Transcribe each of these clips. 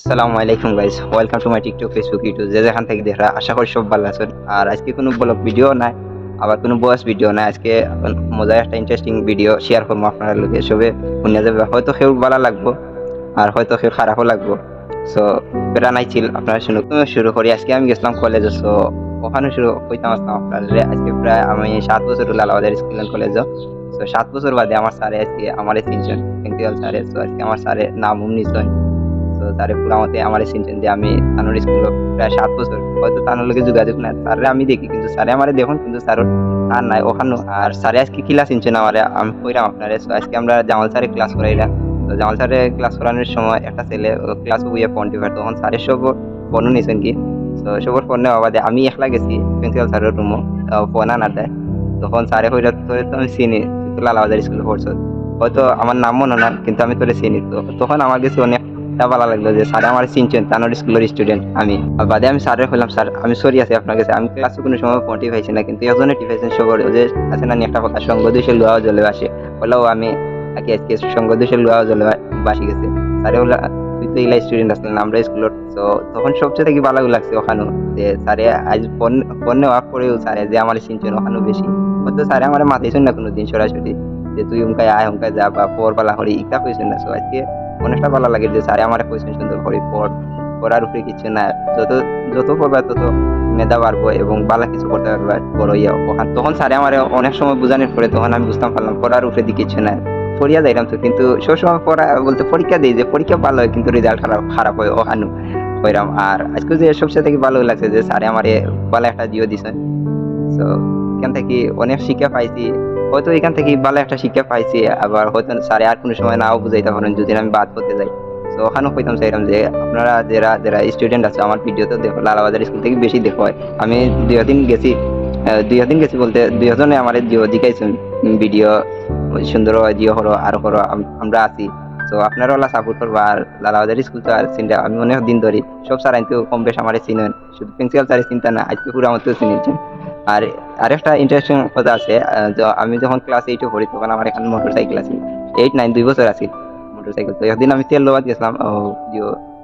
আসসালামু আলাইকুম guys welcome to my TikTok Facebook YouTube যে যেখান থেকে দেখা আশা করি সব ভালো আছেন। আর আজকে কোনো ব্লগ ভিডিও নাই, আবার কোনো বয়স ভিডিও নাই। আজকে মজার একটা ইন্টারেস্টিং ভিডিও শেয়ার করব আপনারা লোকে সবে শুনে যাবে, হয়তো সেও ভালো লাগবো, আর হয়তো সেও খারাপও লাগবো। সো প্রেরণা নাই ছিল আপনারা শুনুক শুরু করি। আজকে আমি গেছিলাম কলেজে সো ওখানে শুরু কইতাম আসতাম আপনারা আজকে প্রায় আমি সাত বছর হলো আলাদা স্কুল অ্যান্ড কলেজে সো সাত বছর বাদে আমার স্যারে আজকে আমার চিনছেন প্রিন্সিপাল স্যারে সো আজকে আমার স্যারে নাম নিছেন তো তারে পুরা মতে আমার চিনছেন যে আমি তানোর স্কুল প্রায় সাত বছর। হয়তো তানোর লগে যোগাযোগ নাই স্যারে আমি দেখি। কিন্তু স্যারে আমারে দেখুন, কিন্তু স্যার আর নাই ওখানে। আর স্যারে আজকে ক্লাস চিনছেন আমারে, আমি কইরাম আপনারে। আজকে আমরা জামাল স্যারে ক্লাস করাইলাম তো জামাল স্যারে ক্লাস করানোর সময় একটা ছেলে ক্লাস বইয়ে ফোন টিপার তখন স্যারের সব ফোন নিছেন কি? তো সবর ফোন নেওয়া বাদে আমি একলা গেছি প্রিন্সিপাল স্যারের রুমও ফোন আনার দেয়। তখন স্যারে হইরা তো আমি চিনি, তুই লালাবাজার স্কুলে পড়ছো হয়তো আমার নাম মনে না, কিন্তু আমি তোরে চিনি। তো তখন আমার কাছে অনেক তা ভালো লাগল যে স্যার আমার চিনছেন, তানোর স্কুলের স্টুডেন্ট আমি। বাদে আমি স্যারের হলাম, স্যার, আমি সরি আছি আপনার কাছে। আমি ক্লাসে কোনো সময় ফোন টিপাইছি না, কিন্তু একজনে টিপাইছেন সবর যে আছে না একটা কথা, সঙ্গ দুষে লোহাও জলে বাসে। বলল আমি আগে আজকে সঙ্গ দুষে লোহাও জলে বাসি গেছে। স্যারে বলল, তুই তো ইলা স্টুডেন্ট আসলেন আমরা স্কুলের তো তখন সবচেয়ে থেকে ভালো লাগছে ওখানে? যে স্যারে আজ ফোন ফোন নেওয়া করেও স্যারে যে আমার চিনছেন ওখানে বেশি। হয়তো স্যারে আমার মাথাইছেন না কোনো দিন সরাসরি। যে তুই উমকায় আয়, উমকায় যা, বা পর বেলা হরি ইটা কইছেন না। সো আজকে অনেকটা ভালো লাগে যে স্যারে আমার কইছেন সুন্দর করে পড়, পড়ার উপরে কিছু না। যত যত পড়বে তত মেধা বাড়বো এবং ভালো কিছু করতে পারবে, বড় ইয়ে ওখান তখন স্যারে আমার অনেক সময় বোঝানোর পরে তখন আমি বুঝতাম পারলাম, পড়ার উপরে দিকে কিছু না। পড়িয়া যাইলাম তো, কিন্তু সবসময় পড়া বলতে পরীক্ষা দিই যে পরীক্ষা ভালো হয়, কিন্তু রেজাল্ট খারাপ খারাপ হয় ওখানে হইরাম। আর আজকে যে সবচেয়ে থেকে ভালো লাগছে যে স্যারে আমার ভালো একটা জিও দিছে। তো এখান থেকে অনেক শিক্ষা পাইছি। হয়তো এখান থেকে ভালো একটা শিক্ষা পাইছি, আবার হয়তো স্যারে আর কোনো সময় নাও বুঝাইতে পারেন যদি আমি বাদ করতে যাই। তো ওখানেও কইতাম চাইলাম যে আপনারা যারা যারা স্টুডেন্ট আছে, আমার ভিডিওতে দেখো, লালাবাজার স্কুল থেকে বেশি দেখো। হয় আমি দুই দিন গেছি দুই দিন গেছি বলতে দুই জনে আমার জিও দেখাইছেন। ভিডিও সুন্দর জিও হলো আরও করো আমরা আছি। তো আপনারা ওলা সাপোর্ট করব, আর লালাবাজার স্কুল তো আর চিন্তা, আমি অনেক দিন ধরি, সব স্যার আইন তো কম বেশ আমার চিনেন। শুধু প্রিন্সিপাল স্যারের চিন্তা না, আজকে পুরো আমার তো চিনেছেন। আর আরেকটা ইন্টারেস্টিং কথা আছে আমি যখন ক্লাস এইটে পড়ি, তখন আমার এখানে মোটর সাইকেল আছে। এইট নাইন দুই বছর আছে মোটর সাইকেল তো একদিন আমি তেল লোবাদ গেছিলাম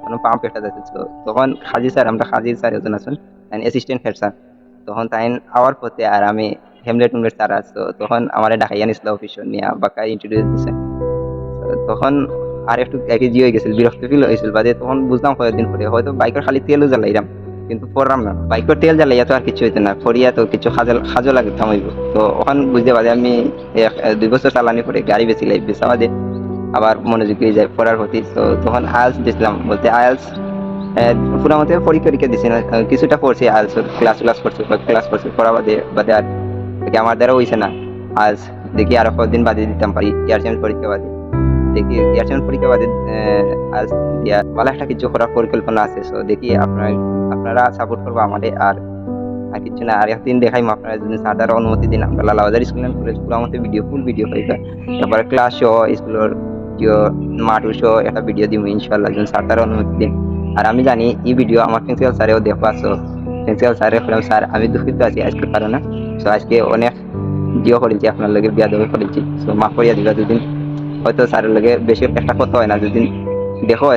কোনো পাম্প একটা যাচ্ছে। তখন হাজি স্যার, আমরা হাজি স্যার একজন আছেন অ্যাসিস্ট্যান্ট হেড স্যার তখন তাই আওয়ার পথে আর আমি হেমলেট উমলেট স্যার আছে। তো তখন আমার ডাকাইয়া নিছিল অফিস নিয়ে বাকা ইন্ট্রোডিউস দিছে। তখন আর একটু একই হয়ে গেছিল, বিরক্ত ফিল হয়েছিল বাদে তখন বুঝলাম কয়েকদিন পরে, হয়তো বাইকের খালি তেলও জ্বালাইলাম। কিন্তু পড়লাম না। বাইকের তেল জ্বালাইয়া তো আর কিছু হইতো না ফরিয়া তো কিছু খাজল খাজো লাগে, থামাইব। তো ওখান বুঝতে পারি আমি দুই বছর চালানি পরে গাড়ি বেচিলাই বেচা বাদে আবার মনোযোগ হয়ে যায় পড়ার প্রতি। তো তখন আয়ালস দিয়েছিলাম বলতে আয়ালস পুরো মতে পরীক্ষা টরীক্ষা দিছি না কিছুটা পড়ছি আয়ালস ক্লাস ক্লাস করছি ক্লাস করছি, পড়া বাদে বাদে আর আমার দ্বারা হইছে না। আজ দেখি আরও কদিন বাদে দিতাম পারি, ইয়ার চেঞ্জ পরীক্ষা বাদে। দেখি চেঞ্জ পরীক্ষা বাদে আজ দিয়া ভালো একটা কিছু করার পরিকল্পনা আছে সো দেখি আপনার আপনারা সাপোর্ট করব আমাদের আর আর কিছু না আর একদিন দেখাইম আপনারা যদি সাদার অনুমতি দিন আমরা লালাবাজার স্কুল অ্যান্ড কলেজ পুরো আমাদের ভিডিও ফুল ভিডিও পাইবে তারপরে ক্লাস শো স্কুলের জিও মাঠু শো একটা ভিডিও দিব ইনশাল্লাহ যদি স্যার তার অনুমতি দিন আর আমি জানি এই ভিডিও আমার প্রিন্সিপাল স্যারেও দেখো আসো প্রিন্সিপাল স্যারের বললাম স্যার আমি দুঃখিত আছি আজকের কারণে সো আজকে অনেক জিও করেছি আপনার লগে বিয়া দেবে করেছি সো মাফ করিয়া দিবা দুদিন। হয়তো স্যারের লগে বেশি একটা কথা হয় না দুদিন দেখো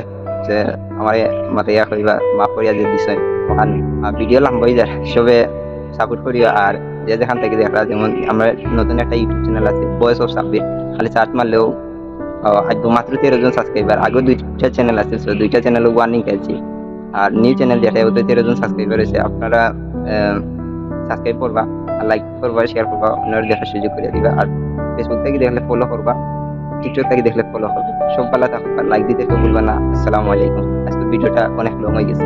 যে আমার মাতে ইয়া করিবা, মাফ করিয়া দিয়ে দিছে। ওখান ভিডিও লাম্বা হয়ে যায় সবে সাপোর্ট করিও। আর যে যেখান থেকে দেখা, যেমন আমরা নতুন একটা ইউটিউব চ্যানেল আছে বয়েস অফ সাব্বির খালি সার্চ মারলেও আজ মাত্র তেরো জন সাবস্ক্রাইবার আগে দুইটা চ্যানেল আছে, so দুইটা চ্যানেল ওয়ার্নিং খেয়েছি। আর নিউ চ্যানেল যেটা ওতে তেরো জন সাবস্ক্রাইবার হয়েছে আপনারা সাবস্ক্রাইব করবা, আর লাইক করবা শেয়ার করবা, অন্যের দেখার সুযোগ করে দিবা। আর ফেসবুক থেকে দেখলে ফলো করবা। টিকটক দেখলে ফলো হবে। ভালো থাকবা লাইক দিতে ভুলবা না। আসসালামু আলাইকুম। আজকে ভিডিওটা অনেক লং হয়ে গেছে।